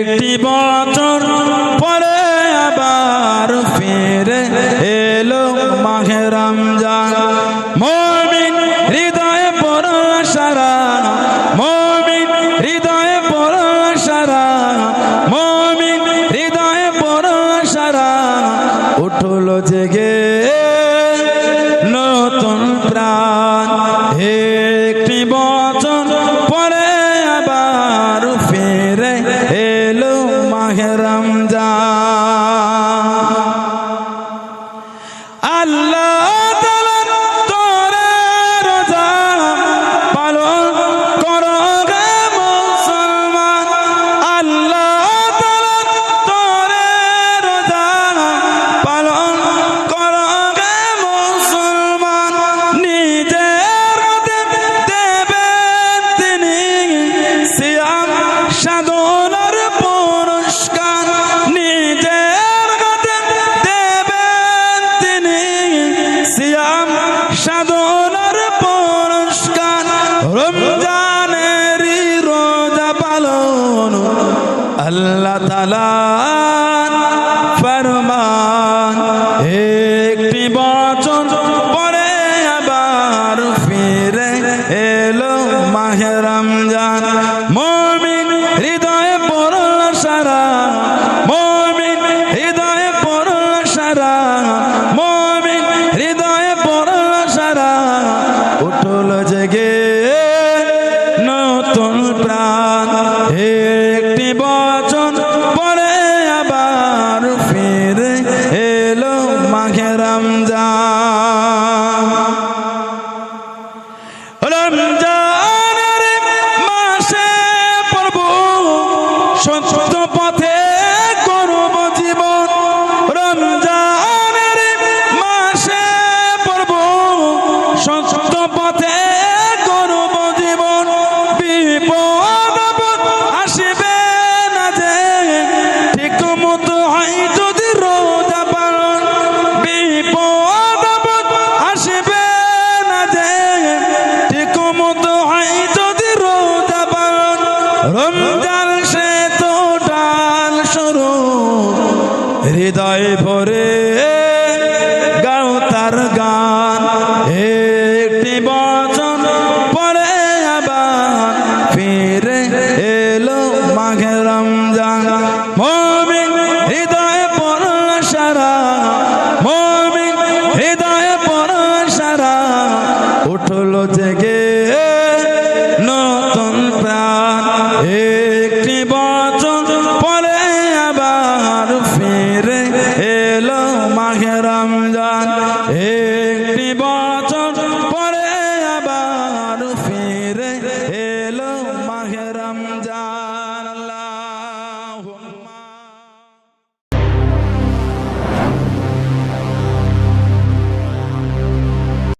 একটি বছর পরে আবার ফিরে এলো মাহেরাম উঠল জেগে নতুন প্রাণ হে পালন। আল্লাহ তালা ফরমান। একটি বচন পরে আবার ফিরে এলো মাহেরম জান মমি রমজানের মাসে পড়ব। সত্য পথে করব জীবন। রমজানের মাসে পড়ব। সত্য পথে রমজান সে তো ডাল শুরু হৃদয় ভরে